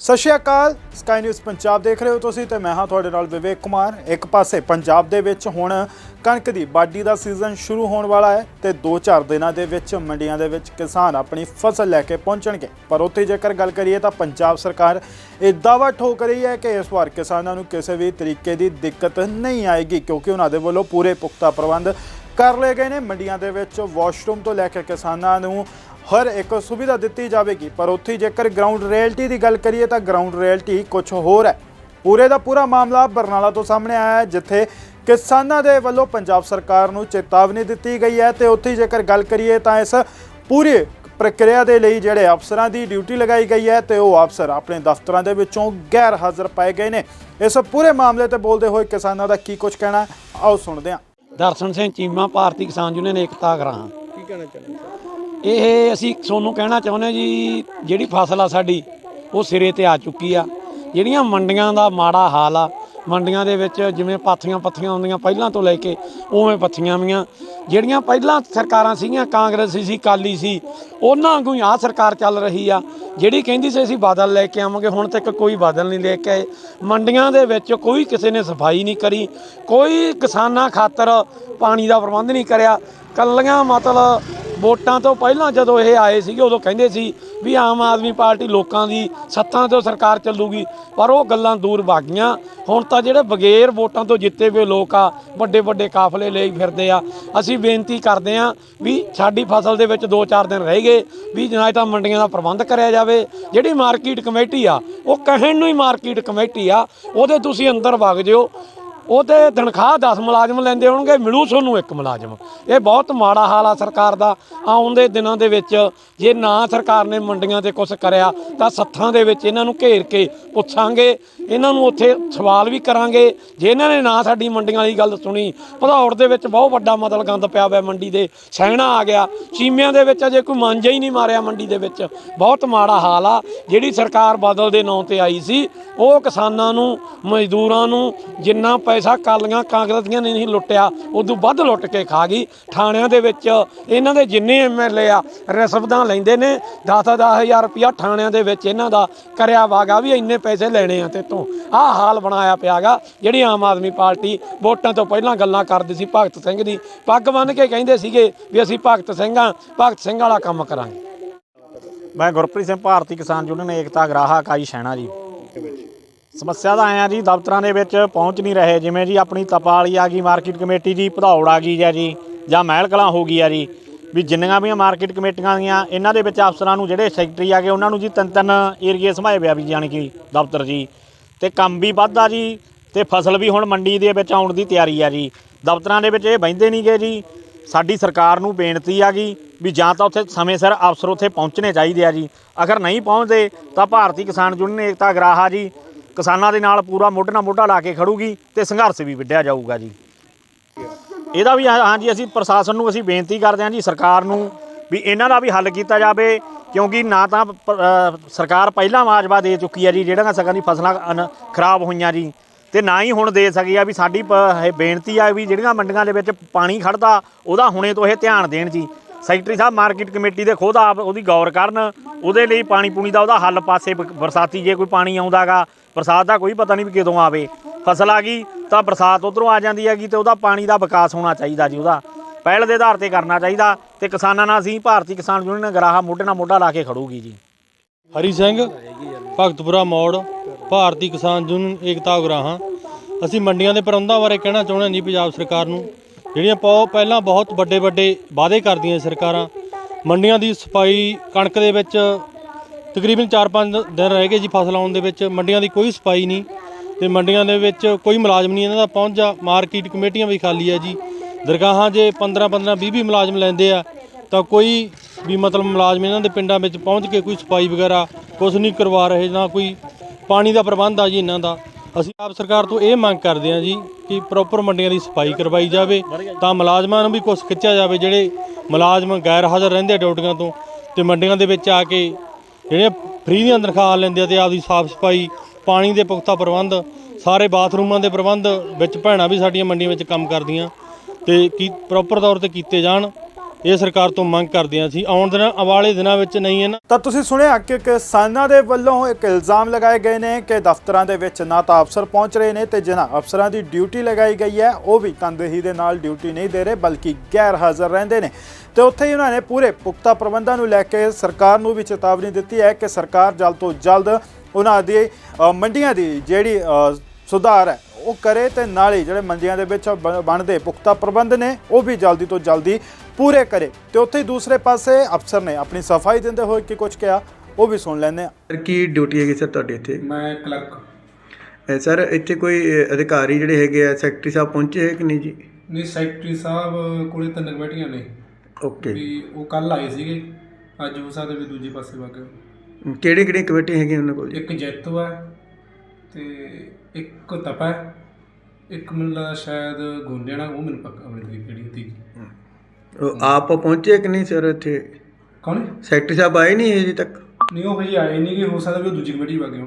ਸਤਿ ਸ਼੍ਰੀ ਅਕਾਲ ਸਕਾਈ ਨਿਊਜ਼ ਪੰਜਾਬ ਦੇਖ ਰਹੇ ਹੋ ਤੁਸੀਂ ਤੇ ਮੈਂ ਹਾਂ ਤੁਹਾਡੇ ਨਾਲ ਵਿਵੇਕ ਕੁਮਾਰ। ਇੱਕ ਪਾਸੇ ਪੰਜਾਬ ਦੇ ਵਿੱਚ ਹੁਣ ਕਣਕ ਦੀ ਬਾਡੀ ਦਾ ਸੀਜ਼ਨ ਸ਼ੁਰੂ ਹੋਣ ਵਾਲਾ ਹੈ ਤੇ 2-4 ਦਿਨਾਂ ਦੇ ਵਿੱਚ ਮੰਡੀਆਂ ਦੇ ਵਿੱਚ ਕਿਸਾਨ ਆਪਣੀ ਫਸਲ ਲੈ ਕੇ ਪਹੁੰਚਣਗੇ। ਪਰ ਉੱਥੇ ਜੇਕਰ ਗੱਲ ਕਰੀਏ ਤਾਂ ਪੰਜਾਬ ਸਰਕਾਰ ਇਹ ਦਾਅਵਾ ਠੋਕ ਰਹੀ ਹੈ ਕਿ ਇਸ ਵਾਰ ਕਿਸਾਨਾਂ ਨੂੰ ਕਿਸੇ ਵੀ ਤਰੀਕੇ ਦੀ ਦਿੱਕਤ ਨਹੀਂ ਆਏਗੀ ਕਿਉਂਕਿ ਉਹਨਾਂ ਦੇ ਵੱਲੋਂ ਪੂਰੇ ਪੁਖਤਾ ਪ੍ਰਬੰਧ ਕਰ ਲਏ ਗਏ ਨੇ। ਮੰਡੀਆਂ ਦੇ ਵਿੱਚ ਵਾਸ਼ਰੂਮ ਤੋਂ ਲੈ ਕੇ ਕਿਸਾਨਾਂ ਨੂੰ ਹਰ ਇੱਕ ਸੁਵਿਧਾ ਦਿੱਤੀ ਜਾਵੇਗੀ ਪਰ ਉੱਥੇ ਜੇਕਰ ਗਰਾਊਂਡ ਰਿਐਲਿਟੀ ਦੀ ਗੱਲ ਕਰੀਏ ਤਾਂ ਗਰਾਊਂਡ ਰਿਐਲਿਟੀ ਕੁਝ ਹੋਰ ਹੈ। ਪੂਰੇ ਦਾ ਪੂਰਾ ਮਾਮਲਾ ਬਰਨਾਲਾ ਤੋਂ ਸਾਹਮਣੇ ਆਇਆ ਹੈ ਜਿੱਥੇ ਕਿਸਾਨਾਂ ਦੇ ਵੱਲੋਂ ਪੰਜਾਬ ਸਰਕਾਰ ਨੂੰ ਚੇਤਾਵਨੀ ਦਿੱਤੀ ਗਈ ਹੈ ਤੇ ਉੱਥੇ ਜੇਕਰ ਗੱਲ ਕਰੀਏ ਤਾਂ ਇਸ ਪੂਰੀ ਪ੍ਰਕਿਰਿਆ ਦੇ ਲਈ ਜਿਹੜੇ ਅਫਸਰਾਂ ਦੀ ਡਿਊਟੀ ਲਗਾਈ ਗਈ ਹੈ ਤੇ ਉਹ ਅਫਸਰ ਆਪਣੇ ਦਫ਼ਤਰਾਂ ਦੇ ਵਿੱਚੋਂ ਗੈਰ ਹਾਜ਼ਰ ਪਾਏ ਗਏ ਨੇ। ਇਸ ਪੂਰੇ ਮਾਮਲੇ ਤੇ ਬੋਲਦੇ ਹੋਏ ਕਿਸਾਨਾਂ ਦਾ ਕੀ ਕੁਝ ਕਹਿਣਾ ਆਓ ਸੁਣਦੇ ਹਾਂ। ਦਰਸ਼ਨ ਸਿੰਘ ਚੀਮਾ ਭਾਰਤੀ ਕਿਸਾਨ ਯੂਨੀਅਨ ਏਕਤਾ ਗਰਾਂ ਕੀ ਕਹਿਣਾ ਚਾਹੁੰਦੇ ਇਹ ਅਸੀਂ ਤੁਹਾਨੂੰ ਕਹਿਣਾ ਚਾਹੁੰਦੇ ਹਾਂ ਜੀ, ਜਿਹੜੀ ਫਸਲ ਆ ਸਾਡੀ, ਉਹ ਸਿਰੇ ਤੇ ਆ ਚੁੱਕੀ ਆ। ਜਿਹੜੀਆਂ ਮੰਡੀਆਂ ਦਾ ਮਾੜਾ ਹਾਲ ਆ, ਮੰਡੀਆਂ ਦੇ ਵਿੱਚ ਜਿਵੇਂ ਪਾਥੀਆਂ ਪੱਥੀਆਂ ਹੁੰਦੀਆਂ ਪਹਿਲਾਂ ਤੋਂ ਲੈ ਕੇ ਉਵੇਂ ਪੱਥੀਆਂ ਵੀਆਂ। ਜਿਹੜੀਆਂ ਪਹਿਲਾਂ ਸਰਕਾਰਾਂ ਸੀਗੀਆਂ, ਕਾਂਗਰਸੀ ਸੀ, ਕਾਲੀ ਸੀ, ਉਹਨਾਂ ਵਾਂਗੂ ਹੀ ਆਹ ਸਰਕਾਰ ਚੱਲ ਰਹੀ ਆ। ਜਿਹੜੀ ਕਹਿੰਦੀ ਸੀ ਅਸੀਂ ਬਾਦਲ ਲੈ ਕੇ ਆਵਾਂਗੇ, ਹੁਣ ਤੱਕ ਕੋਈ ਬਾਦਲ ਨਹੀਂ ਲੈ ਕੇ ਆਏ। ਮੰਡੀਆਂ ਦੇ ਵਿੱਚ ਕੋਈ ਕਿਸੇ ਨੇ ਸਫ਼ਾਈ ਨਹੀਂ ਕਰੀ, ਕੋਈ ਕਿਸਾਨਾਂ ਖਾਤਰ ਪਾਣੀ ਦਾ ਪ੍ਰਬੰਧ ਨਹੀਂ ਕਰਿਆ। ਕੱਲੀਆਂ ਮਤਲਬ ਵੋਟਾਂ ਤੋਂ ਪਹਿਲਾਂ ਜਦੋਂ ਇਹ ਆਏ ਸੀਗੇ, ਉਦੋਂ ਕਹਿੰਦੇ ਸੀ ਵੀ ਆਮ ਆਦਮੀ ਪਾਰਟੀ ਲੋਕਾਂ ਦੀ ਸੱਤਾਂ ਤੋਂ ਸਰਕਾਰ ਚੱਲੂਗੀ, ਪਰ ਉਹ ਗੱਲਾਂ ਦੂਰ ਭਾਗੀਆਂ ਹੁਣ ਤਾਂ ਜਿਹੜੇ ਬਗੈਰ ਵੋਟਾਂ ਤੋਂ ਜਿੱਤੇ ਹੋਏ ਲੋਕ ਆ ਵੱਡੇ ਵੱਡੇ ਕਾਫਲੇ ਲਈ ਫਿਰਦੇ ਆ। ਅਸੀਂ ਬੇਨਤੀ ਕਰਦੇ ਆ ਵੀ ਸਾਡੀ ਫਸਲ ਦੇ ਵਿੱਚ 2-4 ਦਿਨ ਰਹਿ ਗਏ, ਵੀ ਜਨਾਇ ਤਾਂ ਮੰਡੀਆਂ ਦਾ ਪ੍ਰਬੰਧ ਕਰਿਆ ਜਾਵੇ। ਜਿਹੜੀ ਮਾਰਕੀਟ ਕਮੇਟੀ ਆ, ਉਹ ਕਹਿਣ ਨੂੰ ਹੀ ਮਾਰਕੀਟ ਕਮੇਟੀ ਆ, ਉਹਦੇ ਤੁਸੀਂ ਅੰਦਰ ਵਗ ਜਿਓ। ਉਹ ਉਹਤੇ ਤਨਖਾਹ 10 ਮੁਲਾਜ਼ਮ ਲੈਂਦੇ ਹੋਣਗੇ, ਮਿਲੂ ਤੁਹਾਨੂੰ ਇੱਕ ਮੁਲਾਜ਼ਮ। ਇਹ ਬਹੁਤ ਮਾੜਾ ਹਾਲ ਆ ਸਰਕਾਰ ਦਾ। ਆਉਂਦੇ ਦਿਨਾਂ ਦੇ ਵਿੱਚ ਜੇ ਨਾ ਸਰਕਾਰ ਨੇ ਮੰਡੀਆਂ ਤੇ ਕੁਝ ਕਰਿਆ, ਤਾਂ ਸੱਥਾਂ ਦੇ ਵਿੱਚ ਇਹਨਾਂ ਨੂੰ ਘੇਰ ਕੇ ਪੁੱਛਾਂਗੇ। ਇਹਨਾਂ ਨੂੰ ਉੱਥੇ ਸਵਾਲ ਵੀ ਕਰਾਂਗੇ। ਜੇ ਇਹਨਾਂ ਨੇ ਨਾ ਸਾਡੀ ਮੰਡੀਆਂ ਵਾਲੀ ਗੱਲ ਸੁਣੀ, ਭਦੌੜ ਦੇ ਵਿੱਚ ਬਹੁਤ ਵੱਡਾ ਮਤਲਬ ਗੰਦ ਪਿਆ ਹੋਇਆ ਮੰਡੀ ਦੇ ਸਹਿਣਾ ਆ ਗਿਆ। ਚੀਮਿਆਂ ਦੇ ਵਿੱਚ ਅਜੇ ਕੋਈ ਮਾਂਜਾ ਹੀ ਨਹੀਂ ਮਾਰਿਆ ਮੰਡੀ ਦੇ ਵਿੱਚ। ਬਹੁਤ ਮਾੜਾ ਹਾਲ ਆ। ਜਿਹੜੀ ਸਰਕਾਰ ਬਦਲ ਦੇ ਨਾਂ ਤੇ ਆਈ ਸੀ, ਉਹ ਕਿਸਾਨਾਂ ਨੂੰ, ਮਜ਼ਦੂਰਾਂ ਨੂੰ ਜਿੰਨਾ ਪੈਸਾ ਕਾਲੀਆਂ ਕਾਂਗਰਸ ਦੀਆਂ ਨੇ ਨਹੀਂ ਲੁੱਟਿਆ, ਉਦੋਂ ਵੱਧ ਲੁੱਟ ਕੇ ਖਾ ਗਈ। ਥਾਣਿਆਂ ਦੇ ਵਿੱਚ ਇਹਨਾਂ ਦੇ ਜਿੰਨੇ ਐਮਐਲਏ ਆ ਰਿਸ਼ਵਤਾਂ ਲੈਂਦੇ ਨੇ 10-10 ਹਜ਼ਾਰ ਰੁਪਇਆ ਥਾਣਿਆਂ ਦੇ ਵਿੱਚ ਇਹਨਾਂ ਦਾ ਕਰਿਆ ਵਾਗਾ ਵੀ ਇੰਨੇ ਪੈਸੇ ਲੈਣੇ ਆ ਤੇ ਤੋਂ ਆਹ ਹਾਲ ਬਣਾਇਆ ਪਿਆਗਾ। ਜਿਹੜੀ ਆਮ ਆਦਮੀ ਪਾਰਟੀ ਵੋਟਾਂ ਤੋਂ ਪਹਿਲਾਂ ਗੱਲਾਂ ਕਰਦੀ ਸੀ ਭਗਤ ਸਿੰਘ ਦੀ, ਪੱਗ ਬੰਨ੍ਹ ਕੇ ਕਹਿੰਦੇ ਸੀਗੇ ਵੀ ਅਸੀਂ ਭਗਤ ਸਿੰਘ ਸਿੰਘਾਂ ਭਗਤ ਸਿੰਘ ਵਾਲਾ ਕੰਮ ਕਰਾਂਗੇ। ਮੈਂ ਗੁਰਪ੍ਰੀਤ ਸਿੰਘ ਭਾਰਤੀ ਕਿਸਾਨ ਯੂਨੀਅਨ ਏਕਤਾ ਗਰਾਹਾ ਇਕਾਈ ਸ਼ੈਣਾ ਜੀ। ਸਮੱਸਿਆ ਤਾਂ ਆਇਆ ਜੀ, ਦਫ਼ਤਰਾਂ ਦੇ ਵਿੱਚ ਪਹੁੰਚ ਨਹੀਂ ਰਹੇ, ਜਿਵੇਂ ਜੀ ਆਪਣੀ ਤਪਾਲੀ ਆ ਗਈ, ਮਾਰਕੀਟ ਕਮੇਟੀ ਜੀ, ਭਦੌੜ ਆ ਗਈ ਹੈ ਜੀ, ਜਾਂ ਮਹਿਲ ਕਲਾਂ ਹੋ ਗਈ ਆ ਜੀ, ਵੀ ਜਿੰਨੀਆਂ ਵੀ ਮਾਰਕੀਟ ਕਮੇਟੀਆਂ ਦੀਆਂ ਇਹਨਾਂ ਦੇ ਵਿੱਚ ਅਫਸਰਾਂ ਨੂੰ ਜਿਹੜੇ ਸੈਕਟਰੀ ਆ ਗਏ, ਉਹਨਾਂ ਨੂੰ ਜੀ ਤਿੰਨ ਤਿੰਨ ਏਰੀਏ ਸਮਾਏ ਪਿਆ ਵੀ, ਜਾਣੀ ਕਿ ਦਫ਼ਤਰ ਜੀ। ਤੇ ਕੰਮ ਵੀ ਵੱਧਦਾ ਜੀ, ਤੇ ਫਸਲ ਵੀ ਹੁਣ ਮੰਡੀ ਦੇ ਵਿੱਚ ਆਉਣ ਦੀ ਤਿਆਰੀ ਆ ਜੀ। ਦਫ਼ਤਰਾਂ ਦੇ ਵਿੱਚ ਇਹ ਬਹਿੰਦੇ ਨਹੀਂ ਗਏ ਜੀ। ਸਾਡੀ ਸਰਕਾਰ ਨੂੰ ਬੇਨਤੀ ਆ ਗਈ ਵੀ ਜਾਂ ਤਾਂ ਉੱਥੇ ਸਮੇਂ ਸਿਰ ਅਫਸਰ ਉੱਥੇ ਪਹੁੰਚਣੇ ਚਾਹੀਦੇ ਆ ਜੀ। ਅਗਰ ਨਹੀਂ ਪਹੁੰਚਦੇ, ਤਾਂ ਭਾਰਤੀ ਕਿਸਾਨ ਯੂਨੀਅਨ ਏਕਤਾ ਗਰਾਹਾ ਜੀ। ਕਿਸਾਨਾਂ ਦੇ ਨਾਲ ਪੂਰਾ ਮੋਢੇ ਨਾਲ ਮੋਢਾ ਲਾ ਕੇ ਖੜੂਗੀ ਤੇ ਸੰਘਰਸ਼ ਵੀ ਵਿੱਢਿਆ ਜਾਊਗਾ ਜੀ। ਇਹਦਾ ਵੀ ਹਾਂਜੀ, ਅਸੀਂ ਪ੍ਰਸ਼ਾਸਨ ਨੂੰ ਅਸੀਂ ਬੇਨਤੀ ਕਰਦੇ ਹਾਂ ਜੀ, ਸਰਕਾਰ ਨੂੰ ਵੀ ਇਹਨਾਂ ਦਾ ਵੀ ਹੱਲ ਕੀਤਾ ਜਾਵੇ, ਕਿਉਂਕਿ ਨਾ ਤਾਂ ਸਰਕਾਰ ਪਹਿਲਾਂ ਮਾਜਵਾ ਦੇ ਚੁੱਕੀ ਹੈ ਜੀ, ਜਿਹੜੀਆਂ ਸਕਾਂ ਦੀ ਫਸਲਾਂ ਅਨ- ਖਰਾਬ ਹੋਈਆਂ ਜੀ। ਤੇ ਨਾ ਹੀ ਹੁਣ ਦੇ ਸਕੀ ਆ ਵੀ ਸਾਡੀ ਪ- ਇਹ ਬੇਨਤੀ ਆ ਵੀ ਜਿਹੜੀਆਂ ਮੰਡੀਆਂ ਦੇ ਵਿੱਚ ਪਾਣੀ ਖੜਦਾ ਉਹਦਾ ਹੁਣੇ ਤੋਂ ਇਹ ਧਿਆਨ ਦੇਣ ਜੀ। ਸੈਕਟਰੀ ਸਾਹਿਬ, ਮਾਰਕੀਟ ਕਮੇਟੀ ਦੇ ਖੁਦ ਆਪ ਉਹਦੀ ਗੌਰ ਕਰਨ, ਉਹਦੇ ਲਈ ਪਾਣੀ ਪੂਣੀ ਦਾ ਉਹਦਾ ਹੱਲ ਪਾਸੇ ਬਰਸਾਤੀ ਜੇ ਕੋਈ ਪਾਣੀ ਆਉਂਦਾਗਾ ਬਰਸਾਤ ਦਾ ਕੋਈ ਪਤਾ ਨਹੀਂ ਵੀ ਕਦੋਂ ਆਵੇ। ਫਸਲ ਆ ਗਈ, ਤਾਂ ਬਰਸਾਤ ਉਧਰੋਂ ਆ ਜਾਂਦੀ ਹੈਗੀ ਤੇ ਉਹਦਾ ਪਾਣੀ ਦਾ ਵਿਕਾਸ ਹੋਣਾ ਚਾਹੀਦਾ ਜੀ, ਉਹਦਾ। ਪਹਿਲ ਦੇ ਆਧਾਰ ਤੇ ਕਰਨਾ ਚਾਹੀਦਾ। ਤੇ ਕਿਸਾਨਾਂ ਨਾਲ ਅਸੀਂ ਭਾਰਤੀ ਕਿਸਾਨ ਯੂਨੀਅਨ ਗਰਾਹਾ ਮੋਢੇ ਨਾਲ ਮੋਢਾ ਲਾ ਕੇ ਖੜੂਗੀ ਜੀ। ਹਰੀ ਸਿੰਘ, ਭਗਤਪੁਰਾ ਮੋੜ, ਭਾਰਤੀ ਕਿਸਾਨ ਯੂਨੀਅਨ ਏਕਤਾ ਉਗਰਾਹਾਂ। ਅਸੀਂ ਮੰਡੀਆਂ ਦੇ ਪ੍ਰਬੰਧਾਂ ਬਾਰੇ ਕਹਿਣਾ ਚਾਹੁੰਦੇ ਹਾਂ ਜੀ ਪੰਜਾਬ ਸਰਕਾਰ ਨੂੰ। ਜਿਹੜੀਆਂ ਬਹੁਤ ਪਹਿਲਾਂ ਬਹੁਤ ਵੱਡੇ ਵੱਡੇ ਵਾਅਦੇ ਕਰਦੀਆਂ ਸਰਕਾਰਾਂ। ਮੰਡੀਆਂ ਦੀ ਸਫ਼ਾਈ ਕਣਕ ਦੇ ਵਿੱਚ ਤਕਰੀਬਨ 4-5 ਦਿਨ ਰਹਿ ਗਏ ਜੀ ਫਸਲ ਆਉਣ ਦੇ ਵਿੱਚ। ਮੰਡੀਆਂ ਦੀ ਕੋਈ ਸਫ਼ਾਈ ਨਹੀਂ। ਤੇ ਮੰਡੀਆਂ ਦੇ ਵਿੱਚ ਕੋਈ ਮੁਲਾਜ਼ਮ ਨਹੀਂ। ਇਹਨਾਂ ਦਾ ਪਹੁੰਚ ਜਾ ਮਾਰਕੀਟ ਕਮੇਟੀਆਂ ਵੀ ਖਾਲੀ ਹੈ ਜੀ। ਦਰਗਾਹਾਂ ਜੇ 15-15 20-20 ਮੁਲਾਜ਼ਮ ਲੈਂਦੇ ਆ, ਤਾਂ ਕੋਈ ਵੀ ਮਤਲਬ ਮੁਲਾਜ਼ਮ ਇਹਨਾਂ ਦੇ ਪਿੰਡਾਂ ਵਿੱਚ ਪਹੁੰਚ ਕੇ ਕੋਈ ਸਫ਼ਾਈ ਵਗੈਰਾ ਕੁਝ ਨਹੀਂ ਕਰਵਾ ਰਹੇ, ਨਾ ਕੋਈ ਪਾਣੀ ਦਾ ਪ੍ਰਬੰਧ ਆ ਜੀ ਇਹਨਾਂ ਦਾ। ਅਸੀਂ ਆਪ ਸਰਕਾਰ ਤੋਂ ਇਹ ਮੰਗ ਕਰਦੇ ਹਾਂ ਜੀ ਕਿ ਪ੍ਰੋਪਰ ਮੰਡੀਆਂ ਦੀ ਸਫ਼ਾਈ ਕਰਵਾਈ ਜਾਵੇ, ਤਾਂ ਮੁਲਾਜ਼ਮਾਂ ਨੂੰ ਵੀ ਕੁਝ ਖਿੱਚਿਆ ਜਾਵੇ, ਜਿਹੜੇ ਮੁਲਾਜ਼ਮ ਗੈਰ ਹਾਜ਼ਰ ਰਹਿੰਦੇ ਆ ਡਿਊਟੀਆਂ ਤੋਂ, ਤੇ ਮੰਡੀਆਂ ਦੇ ਵਿੱਚ ਆ ਕੇ ਜਿਹੜੇ ਫ੍ਰੀ ਦੀਆਂ ਤਨਖਾਹਾਂ ਲੈਂਦੇ ਆ ਤੇ ਆਪਦੀ ਸਾਫ਼ ਸਫ਼ਾਈ, ਪਾਣੀ ਦੇ ਪੁਖਤਾ ਪ੍ਰਬੰਧ, ਸਾਰੇ ਬਾਥਰੂਮਾਂ ਦੇ ਪ੍ਰਬੰਧ, ਵਿੱਚ ਭੈਣਾਂ ਵੀ ਸਾਡੀਆਂ ਮੰਡੀਆਂ ਵਿੱਚ ਕੰਮ ਕਰਦੀਆਂ। ਤੇ ਕੀ ਪ੍ਰੋਪਰ ਤੌਰ ਤੇ ਕੀਤੇ ਜਾਣ, ਇਹ ਸਰਕਾਰ ਤੋਂ ਮੰਗ ਕਰਦੇ ਹਾਂ ਅਸੀਂ। ਆਉਣ ਦਿਨਾਂ ਵਾਲੇ ਦਿਨਾਂ ਵਿੱਚ ਨਹੀਂ ਇਹਨਾਂ ਤਾਂ ਤੁਸੀਂ ਸੁਣਿਆ ਕਿ ਕਿਸਾਨਾਂ ਦੇ ਵੱਲੋਂ ਇੱਕ ਇਲਜ਼ਾਮ ਲਗਾਏ ਗਏ ਨੇ ਕਿ ਦਫ਼ਤਰਾਂ ਦੇ ਵਿੱਚ ਨਾ ਤਾਂ ਅਫਸਰ ਪਹੁੰਚ ਰਹੇ ਨੇ ਤੇ ਜਿਨ੍ਹਾਂ ਅਫਸਰਾਂ ਦੀ ਡਿਊਟੀ ਲਗਾਈ ਗਈ ਹੈ, ਉਹ ਵੀ ਤਨਦੇਹੀ ਦੇ ਨਾਲ ਡਿਊਟੀ ਨਹੀਂ ਦੇ ਰਹੇ, ਬਲਕਿ ਗੈਰ ਹਾਜ਼ਰ ਰਹਿੰਦੇ ਨੇ। ਤੇ ਉੱਥੇ ਹੀ ਉਹਨਾਂ ਨੇ ਪੂਰੇ ਪੁਖਤਾ ਪ੍ਰਬੰਧਾਂ ਨੂੰ ਲੈ ਕੇ ਸਰਕਾਰ ਨੂੰ ਵੀ ਚੇਤਾਵਨੀ ਦਿੱਤੀ ਹੈ ਕਿ ਸਰਕਾਰ ਜਲਦ ਤੋਂ ਜਲਦ ਉਹਨਾਂ ਦੀ ਮੰਡੀਆਂ ਦੀ ਜਿਹੜੀ ਸੁਧਾਰ ਹੈ ਉਹ ਕਰੇ ਤੇ ਨਾਲ ਹੀ ਜਿਹੜੇ ਮੰਡੀਆਂ ਦੇ ਵਿੱਚ ਬਣਦੇ ਪੁਖਤਾ ਪ੍ਰਬੰਧ ਨੇ ਉਹ ਵੀ ਜਲਦੀ ਤੋਂ ਜਲਦੀ ਪੂਰੇ ਕਰੇ। ਤੇ ਉੱਥੇ ਹੀ ਦੂਸਰੇ ਪਾਸੇ ਅਫਸਰ ਨੇ ਆਪਣੀ ਸਫ਼ਾਈ ਦਿੰਦੇ ਹੋਏ ਕੀ ਕੁਝ ਕਿਹਾ ਉਹ ਵੀ ਸੁਣ ਲੈਂਦੇ ਆ ਸਰ ਕੀ ਡਿਊਟੀ ਹੈਗੀ ਸਰ ਤੁਹਾਡੀ ਇੱਥੇ? ਮੈਂ ਕਲਰਕ। ਸਰ ਇੱਥੇ ਕੋਈ ਅਧਿਕਾਰੀ ਜਿਹੜੇ ਹੈਗੇ ਆ ਸੈਕਟਰੀ ਸਾਹਿਬ ਪਹੁੰਚੇ ਹੈ ਕਿ ਨਹੀਂ ਜੀ? ਨਹੀਂ ਸੈਕਟਰੀ ਸਾਹਿਬ ਕੋਲੇ ਤਿੰਨ ਕਮੇਟੀਆਂ ਨੇ। ਓਕੇ। ਵੀ ਉਹ ਕੱਲ ਆਏ ਸੀਗੇ ਅੱਜ ਹੋ ਸਕਦਾ ਵੀ ਦੂਜੇ ਪਾਸੇ ਵਗ ਗਏ। ਕਿਹੜੇ ਕਿਹੜੇ ਕਮੇਟੀ ਹੈਗੇ ਉਹਨਾਂ ਕੋਲ ਇੱਕ ਜੈਤੋ ਹੈ ਤੇ ਇੱਕ ਤਪਾ ਇੱਕ ਮੈਨੂੰ ਲੱਗਦਾ ਸ਼ਾਇਦ ਗੋਂਡਿਆਣਾ ਉਹ ਮੈਨੂੰ ਪੱਕਾ ਨਹੀਂ ਕਿਹੜੀ ਤੀ ਉਹ ਆਪ ਪਹੁੰਚੇ ਕਿ ਨਹੀਂ ਸਰ ਇੱਥੇ ਕੌਣ? ਸੈਕਟਰੀ ਸਾਹਿਬ ਆਏ ਨਹੀਂ ਹਜੇ ਤੱਕ ਨਹੀਂ ਉਹ ਹਜੇ ਆਏ ਨਹੀਂ ਕਿ ਹੋ ਸਕਦਾ ਵੀ ਉਹ ਦੂਜੀ ਕਮੇਟੀ ਵਗ ਗਏ ਹੋਣ।